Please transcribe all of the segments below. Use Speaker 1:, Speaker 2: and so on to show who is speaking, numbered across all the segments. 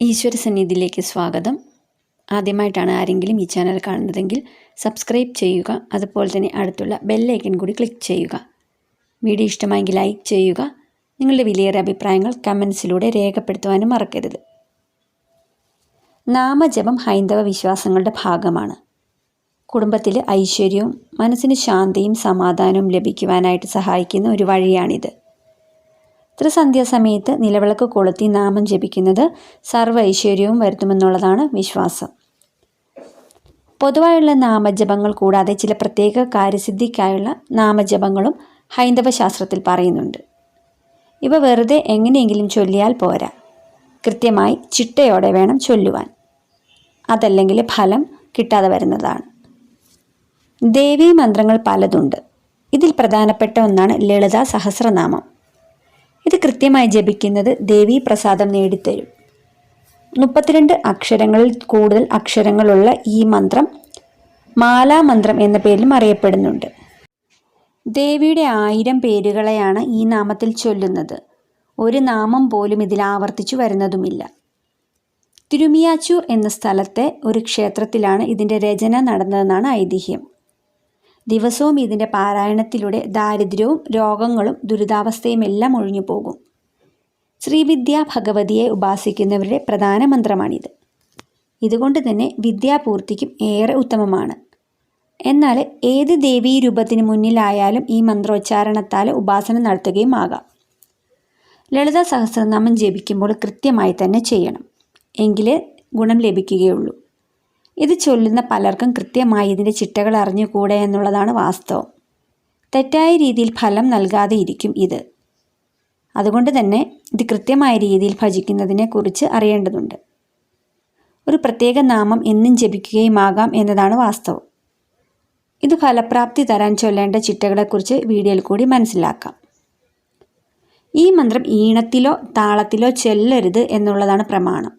Speaker 1: ഈശ്വര സന്നിധിയിലേക്ക് സ്വാഗതം. ആദ്യമായിട്ടാണ് ആരെങ്കിലും ഈ ചാനൽ കാണുന്നതെങ്കിൽ സബ്സ്ക്രൈബ് ചെയ്യുക. അതുപോലെ തന്നെ അടുത്തുള്ള ബെല്ലൈക്കൻ കൂടി ക്ലിക്ക് ചെയ്യുക. വീഡിയോ ഇഷ്ടമായെങ്കിൽ ലൈക്ക് ചെയ്യുക. നിങ്ങളുടെ വിലയേറെ അഭിപ്രായങ്ങൾ കമൻസിലൂടെ രേഖപ്പെടുത്തുവാനും മറക്കരുത്. നാമജപം ഹൈന്ദവ വിശ്വാസങ്ങളുടെ ഭാഗമാണ്. കുടുംബത്തിൽ ഐശ്വര്യവും മനസ്സിന് ശാന്തിയും സമാധാനവും ലഭിക്കുവാനായിട്ട് സഹായിക്കുന്ന ഒരു വഴിയാണിത്. ത്രിസന്ധ്യാസമയത്ത് നിലവിളക്ക് കൊളുത്തി നാമം ജപിക്കുന്നത് സർവ ഐശ്വര്യവും വരുത്തുമെന്നുള്ളതാണ് വിശ്വാസം. പൊതുവായുള്ള നാമജപങ്ങൾ കൂടാതെ ചില പ്രത്യേക കാര്യസിദ്ധിക്കായുള്ള നാമജപങ്ങളും ഹൈന്ദവ ശാസ്ത്രത്തിൽ പറയുന്നുണ്ട്. ഇവ വെറുതെ എങ്ങനെയെങ്കിലും ചൊല്ലിയാൽ പോരാ. കൃത്യമായി ചിട്ടയോടെ വേണം ചൊല്ലുവാൻ. അതല്ലെങ്കിൽ ഫലം കിട്ടാതെ വരുന്നതാണ്. ദേവീ മന്ത്രങ്ങൾ പലതുണ്ട്. ഇതിൽ പ്രധാനപ്പെട്ട ഒന്നാണ് ലളിത സഹസ്രനാമം. ഇത് കൃത്യമായി ജപിക്കുന്നത് ദേവീ പ്രസാദം നേടിത്തരും. മുപ്പത്തിരണ്ട് അക്ഷരങ്ങളിൽ കൂടുതൽ അക്ഷരങ്ങളുള്ള ഈ മന്ത്രം മാലാമന്ത്രം എന്ന പേരിലും അറിയപ്പെടുന്നുണ്ട്. ദേവിയുടെ ആയിരം പേരുകളെയാണ് ഈ നാമത്തിൽ ചൊല്ലുന്നത്. ഒരു നാമം പോലും ഇതിൽ ആവർത്തിച്ചു വരുന്നതുമില്ല. തിരുമിയാച്ചൂർ എന്ന സ്ഥലത്തെ ഒരു ക്ഷേത്രത്തിലാണ് ഇതിന്റെ രചന നടന്നതെന്നാണ് ഐതിഹ്യം. ദിവസവും ഇതിന്റെ പാരായണത്തിലൂടെ ദാരിദ്ര്യവും രോഗങ്ങളും ദുരിതാവസ്ഥയും എല്ലാം ഒഴിഞ്ഞു പോകും. ശ്രീവിദ്യ ഭഗവതിയെ ഉപാസിക്കുന്നവരുടെ പ്രധാന മന്ത്രമാണിത്. ഇതുകൊണ്ട് തന്നെ വിദ്യാപൂർത്തിക്കും ഏറെ ഉത്തമമാണ്. എന്നാൽ ഏത് ദേവീ രൂപത്തിന് മുന്നിലായാലും ഈ മന്ത്രോച്ചാരണത്താൽ ഉപാസന നടത്തുകയും ആകാം. ലളിത സഹസ്രനാമം ജപിക്കുമ്പോൾ കൃത്യമായി തന്നെ ചെയ്യണം. എങ്കിലേ ഗുണം ലഭിക്കുകയുള്ളൂ. ഇത് ചൊല്ലുന്ന പലർക്കും കൃത്യമായി ഇതിന്റെ ചിട്ടകൾ അറിഞ്ഞുകൂടെ എന്നുള്ളതാണ് വാസ്തവം. തെറ്റായ രീതിയിൽ ഫലം നൽകാതെ ഇരിക്കും ഇത്. അതുകൊണ്ട് തന്നെ ഇത് കൃത്യമായ രീതിയിൽ ഭജിക്കുന്നതിനെക്കുറിച്ച് അറിയേണ്ടതുണ്ട്. ഒരു പ്രത്യേക നാമം എന്നും ജപിക്കുകയുമാകാം എന്നതാണ് വാസ്തവം. ഇത് ഫലപ്രാപ്തി തരാൻ ചൊല്ലേണ്ട ചിട്ടകളെക്കുറിച്ച് വീഡിയോയിൽ കൂടി മനസ്സിലാക്കാം. ഈ മന്ത്രം ഈണത്തിലോ താളത്തിലോ ചൊല്ലരുത് എന്നുള്ളതാണ് പ്രമാണം.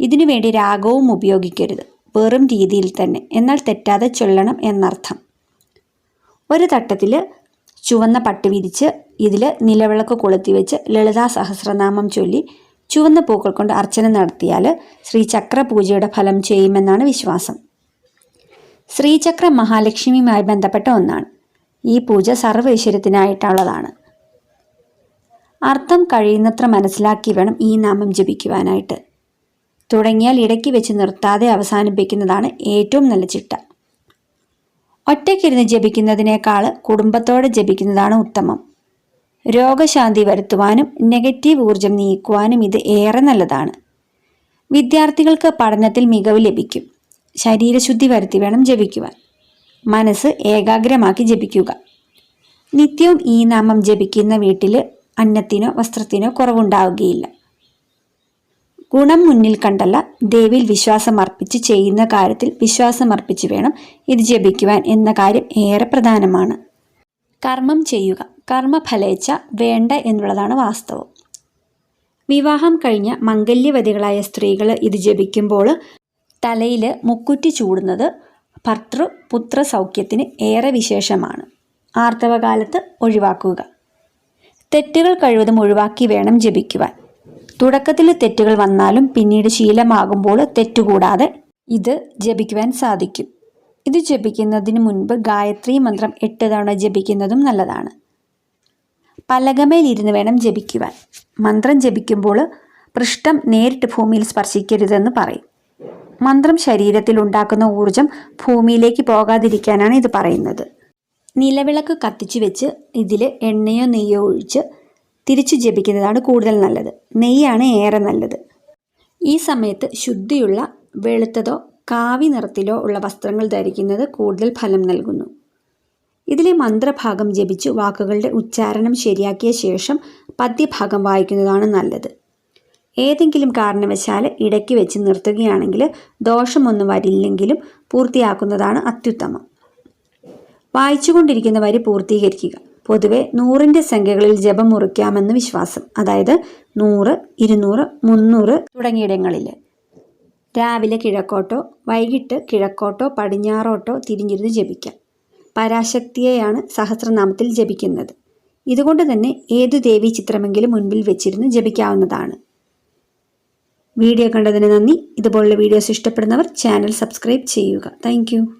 Speaker 1: ഇതിനു വേണ്ടി രാഗവും ഉപയോഗിക്കരുത്. വെറും രീതിയിൽ തന്നെ എന്നാൽ തെറ്റാതെ ചൊല്ലണം എന്നർത്ഥം. ഒരു തട്ടത്തിൽ ചുവന്ന പട്ട് വിരിച്ച് ഇതിൽ നിലവിളക്ക് കൊളുത്തി വെച്ച് ലളിതാ സഹസ്രനാമം ചൊല്ലി ചുവന്ന പൂക്കൾ കൊണ്ട് അർച്ചന നടത്തിയാൽ ശ്രീചക്ര പൂജയുടെ ഫലം ചെയ്യുമെന്നാണ് വിശ്വാസം. ശ്രീചക്ര മഹാലക്ഷ്മിയുമായി ബന്ധപ്പെട്ട ഒന്നാണ്. ഈ പൂജ സർവൈശ്വര്യത്തിനായിട്ടുള്ളതാണ്. അർത്ഥം കഴിയുന്നത്ര മനസ്സിലാക്കി വേണം ഈ നാമം ജപിക്കുവാനായിട്ട്. തുടങ്ങിയാൽ ഇടയ്ക്ക് വെച്ച് നിർത്താതെ അവസാനിപ്പിക്കുന്നതാണ് ഏറ്റവും നല്ല ചിട്ട. ഒറ്റയ്ക്കിരുന്ന് ജപിക്കുന്നതിനേക്കാൾ കുടുംബത്തോടെ ജപിക്കുന്നതാണ് ഉത്തമം. രോഗശാന്തി വരുത്തുവാനും നെഗറ്റീവ് ഊർജം നീക്കുവാനും ഇത് ഏറെ നല്ലതാണ്. വിദ്യാർത്ഥികൾക്ക് പഠനത്തിൽ മികവ് ലഭിക്കും. ശരീരശുദ്ധി വരുത്തി വേണം ജപിക്കുവാൻ. മനസ്സ് ഏകാഗ്രമാക്കി ജപിക്കുക. നിത്യവും ഈ നാമം ജപിക്കുന്ന വീട്ടിൽ അന്നത്തിനോ വസ്ത്രത്തിനോ കുറവുണ്ടാവുകയില്ല. ഗുണം മുന്നിൽ കണ്ടല്ല ദേവിയിൽ വിശ്വാസം അർപ്പിച്ച് ചെയ്യുന്ന കാര്യത്തിൽ വിശ്വാസം അർപ്പിച്ച് വേണം ഇത് ജപിക്കുവാൻ എന്ന കാര്യം ഏറെ പ്രധാനമാണ്. കർമ്മം ചെയ്യുക കർമ്മഫലേച്ഛ വേണ്ട എന്നുള്ളതാണ് വാസ്തവം. വിവാഹം കഴിഞ്ഞ മംഗല്യവതികളായ സ്ത്രീകൾ ഇത് ജപിക്കുമ്പോൾ തലയിൽ മുക്കുറ്റി ചൂടുന്നത് ഭർത്തൃ പുത്ര സൗഖ്യത്തിന് ഏറെ വിശേഷമാണ്. ആർത്തവകാലത്ത് ഒഴിവാക്കുക. തെറ്റുകൾ കഴിവതും ഒഴിവാക്കി വേണം ജപിക്കുവാൻ. തുടക്കത്തിൽ തെറ്റുകൾ വന്നാലും പിന്നീട് ശീലമാകുമ്പോൾ തെറ്റുകൂടാതെ ഇത് ജപിക്കുവാൻ സാധിക്കും. ഇത് ജപിക്കുന്നതിന് മുൻപ് ഗായത്രി മന്ത്രം എട്ട് തവണ ജപിക്കുന്നതും നല്ലതാണ്. പലകമേലിരുന്ന് വേണം ജപിക്കുവാൻ. മന്ത്രം ജപിക്കുമ്പോൾ പൃഷ്ഠം നേരിട്ട് ഭൂമിയിൽ സ്പർശിക്കരുതെന്ന് പറയും. മന്ത്രം ശരീരത്തിൽ ഉണ്ടാക്കുന്ന ഊർജം ഭൂമിയിലേക്ക് പോകാതിരിക്കാനാണ് ഇത് പറയുന്നത്. നിലവിളക്ക് കത്തിച്ചു വെച്ച് ഇതിൽ എണ്ണയോ നെയ്യോ ഒഴിച്ച് തിരിച്ചു ജപിക്കുന്നതാണ് കൂടുതൽ നല്ലത്. നെയ്യാണ് ഏറെ നല്ലത്. ഈ സമയത്ത് ശുദ്ധിയുള്ള വെളുത്തതോ കാവി നിറത്തിലോ ഉള്ള വസ്ത്രങ്ങൾ ധരിക്കുന്നത് കൂടുതൽ ഫലം നൽകുന്നു. ഇതിലെ മന്ത്രഭാഗം ജപിച്ച് വാക്കുകളുടെ ഉച്ചാരണം ശരിയാക്കിയ ശേഷം പദ്യഭാഗം വായിക്കുന്നതാണ് നല്ലത്. ഏതെങ്കിലും കാരണവശാൽ ഇടയ്ക്ക് വെച്ച് നിർത്തുകയാണെങ്കിൽ ദോഷമൊന്നും വരില്ലെങ്കിലും പൂർത്തിയാക്കുന്നതാണ് അത്യുത്തമം. വായിച്ചുകൊണ്ടിരിക്കുന്ന വരി പൂർത്തീകരിക്കുക. പൊതുവെ നൂറിന്റെ സംഖ്യകളിൽ ജപം മുറിക്കാമെന്ന് വിശ്വാസം. അതായത് നൂറ് ഇരുന്നൂറ് മുന്നൂറ് തുടങ്ങിയിടങ്ങളിൽ രാവിലെ കിഴക്കോട്ടോ വൈകിട്ട് കിഴക്കോട്ടോ പടിഞ്ഞാറോട്ടോ തിരിഞ്ഞിരുന്ന് ജപിക്കാം. പരാശക്തിയെയാണ് സഹസ്രനാമത്തിൽ ജപിക്കുന്നത്. ഇതുകൊണ്ട് തന്നെ ഏതു ദേവീ ചിത്രമെങ്കിലും മുൻപിൽ വെച്ചിരുന്ന് ജപിക്കാവുന്നതാണ്. വീഡിയോ കണ്ടതിന് നന്ദി. ഇതുപോലുള്ള വീഡിയോസ് ഇഷ്ടപ്പെടുന്നവർ ചാനൽ സബ്സ്ക്രൈബ് ചെയ്യുക. താങ്ക്